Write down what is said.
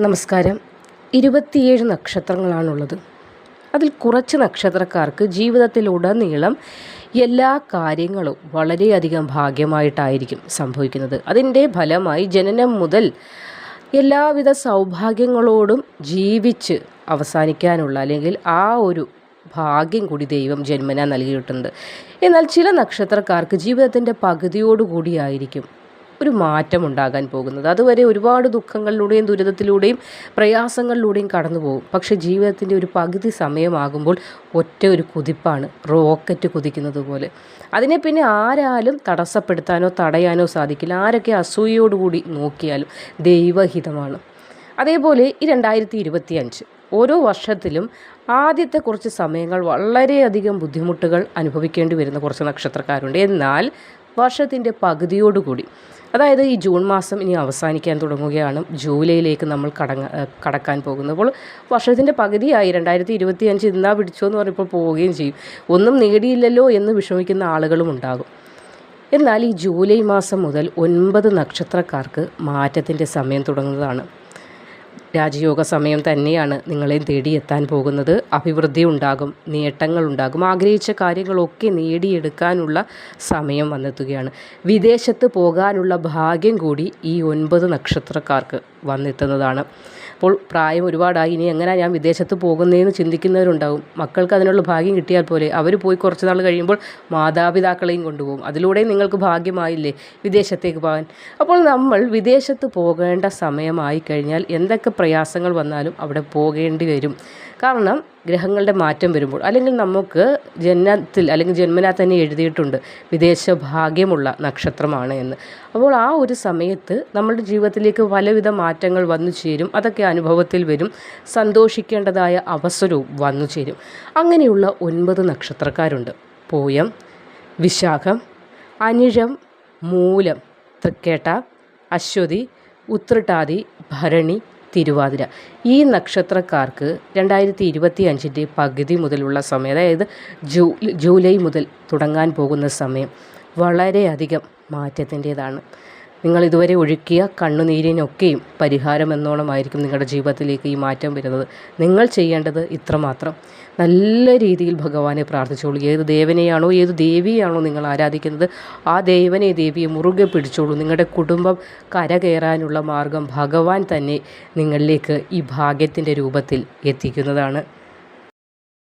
നമസ്കാരം. ഇരുപത്തിയേഴ് നക്ഷത്രങ്ങളാണുള്ളത്. അതിൽ കുറച്ച് നക്ഷത്രക്കാർക്ക് ജീവിതത്തിലുടനീളം എല്ലാ കാര്യങ്ങളും വളരെയധികം ഭാഗ്യമായിട്ടായിരിക്കും സംഭവിക്കുന്നത്. അതിന്റെ ഫലമായി ജനനം മുതൽ എല്ലാവിധ സൗഭാഗ്യങ്ങളോടും ജീവിച്ച് അവസാനിക്കാനുള്ള അല്ലെങ്കിൽ ആ ഒരു ഭാഗ്യം കൂടി ദൈവം ജന്മന നൽകിയിട്ടുണ്ട്. എന്നാൽ ചില നക്ഷത്രക്കാർക്ക് ജീവിതത്തിന്റെ പകുതിയോടുകൂടിയായിരിക്കും ഒരു മാറ്റം ഉണ്ടാകാൻ പോകുന്നത്. അതുവരെ ഒരുപാട് ദുഃഖങ്ങളിലൂടെയും ദുരിതത്തിലൂടെയും പ്രയാസങ്ങളിലൂടെയും കടന്നു പോകും. പക്ഷേ ജീവിതത്തിന്റെ ഒരു പകുതി സമയമാകുമ്പോൾ ഒറ്റ ഒരു കുതിപ്പാണ് റോക്കറ്റ് കുതിക്കുന്നത് പോലെ. അതിനെ പിന്നെ ആരാലും തടസ്സപ്പെടുത്താനോ തടയാനോ സാധിക്കില്ല. ആരൊക്കെ അസൂയയോടുകൂടി നോക്കിയാലും ദൈവഹിതമാണ്. അതേപോലെ ഈ രണ്ടായിരത്തി ഇരുപത്തി അഞ്ച് ഓരോ വർഷത്തിലും ആദ്യത്തെ കുറച്ച് സമയങ്ങൾ വളരെയധികം ബുദ്ധിമുട്ടുകൾ അനുഭവിക്കേണ്ടി വരുന്ന കുറച്ച് നക്ഷത്രക്കാരുണ്ട്. എന്നാൽ വർഷത്തിന്റെ പകുതിയോടുകൂടി അതായത് ഈ ജൂൺ മാസം ഇനി അവസാനിക്കാൻ തുടങ്ങുകയാണ്. ജൂലൈയിലേക്ക് നമ്മൾ കടങ്ങ കടക്കാൻ പോകുന്നത്. അപ്പോൾ വർഷത്തിന്റെ പകുതിയായി രണ്ടായിരത്തി ഇരുപത്തി അഞ്ച് ഇന്നാ പിടിച്ചോ എന്ന് പറഞ്ഞപ്പോൾ പോവുകയും ചെയ്യും. ഒന്നും നേടിയില്ലല്ലോ എന്ന് വിഷമിക്കുന്ന ആളുകളും ഉണ്ടാകും. എന്നാൽ ഈ ജൂലൈ മാസം മുതൽ ഒൻപത് നക്ഷത്രക്കാർക്ക് മാറ്റത്തിന്റെ സമയം തുടങ്ങുന്നതാണ്. രാജയോഗ സമയം തന്നെയാണ് നിങ്ങളെ തേടിയെത്താൻ പോകുന്നത്. അഭിവൃദ്ധി ഉണ്ടാകും നേട്ടങ്ങൾ ഉണ്ടാകും. ആഗ്രഹിച്ച കാര്യങ്ങളൊക്കെ നേടിയെടുക്കാനുള്ള സമയം വന്നെത്തുകയാണ്. വിദേശത്ത് പോകാനുള്ള ഭാഗ്യം കൂടി ഈ ഒൻപത് നക്ഷത്രക്കാർക്ക്. വന്നെത്തുന്നതാണ് അപ്പോൾ പ്രായം ഒരുപാടായി. ഇനി എങ്ങനെയാണ് ഞാൻ വിദേശത്ത് പോകുന്നതെന്ന് ചിന്തിക്കുന്നവരുണ്ടാവും. മക്കൾക്ക് അതിനുള്ള ഭാഗ്യം കിട്ടിയാൽ പോലെ അവർ പോയി കുറച്ച് നാൾ കഴിയുമ്പോൾ മാതാപിതാക്കളെയും കൊണ്ടുപോകും. അതിലൂടെ നിങ്ങൾക്ക് ഭാഗ്യമായില്ലേ വിദേശത്തേക്ക് പോകാൻ? അപ്പോൾ നമ്മൾ വിദേശത്ത് പോകേണ്ട സമയമായി കഴിഞ്ഞാൽ എന്തൊക്കെ പ്രയാസങ്ങൾ വന്നാലും അവിടെ പോകേണ്ടി വരും. കാരണം ഗ്രഹങ്ങളുടെ മാറ്റം വരുമ്പോൾ അല്ലെങ്കിൽ നമുക്ക് ജന്മത്തിൽ അല്ലെങ്കിൽ ജന്മനാ തന്നെ എഴുതിയിട്ടുണ്ട് വിദേശ ഭാഗ്യമുള്ള നക്ഷത്രമാണ് എന്ന്. അപ്പോൾ ആ ഒരു സമയത്ത് നമ്മുടെ ജീവിതത്തിലേക്ക് പലവിധ മാറ്റങ്ങൾ വന്നു ചേരും. അതൊക്കെ അനുഭവത്തിൽ വരും. സന്തോഷിക്കേണ്ടതായ അവസരവും വന്നു ചേരും. അങ്ങനെയുള്ള ഒൻപത് നക്ഷത്രക്കാരുണ്ട്. പൂയം വിശാഖം അനിഴം മൂലം തൃക്കേട്ട അശ്വതി ഉത്രട്ടാതി ഭരണി തിരുവാതിര. ഈ നക്ഷത്രക്കാർക്ക് രണ്ടായിരത്തി ഇരുപത്തി അഞ്ചിന്റെ പകുതി മുതലുള്ള സമയം അതായത് ജൂ ജൂലൈ മുതൽ തുടങ്ങാൻ പോകുന്ന സമയം വളരെയധികം മാറ്റത്തിന്റേതാണ്. നിങ്ങൾ ഇതുവരെ ഒഴുക്കിയ കണ്ണുനീരിനൊക്കെയും പരിഹാരം എന്നോണമായിരിക്കും നിങ്ങളുടെ ജീവിതത്തിലേക്ക് ഈ മാറ്റം വരുന്നത്. നിങ്ങൾ ചെയ്യേണ്ടത് ഇത്രമാത്രം. നല്ല രീതിയിൽ ഭഗവാനെ പ്രാർത്ഥിച്ചോളൂ. ഏത് ദേവനെയാണോ ഏത് ദേവിയാണോ നിങ്ങൾ ആരാധിക്കുന്നത് ആ ദേവനെ ദേവിയെ മുറുകെ പിടിച്ചോളൂ. നിങ്ങളുടെ കുടുംബം കരകയറാനുള്ള മാർഗം ഭഗവാൻ തന്നെ നിങ്ങളിലേക്ക് ഈ ഭാഗ്യത്തിന്റെ രൂപത്തിൽ എത്തിക്കുന്നതാണ്.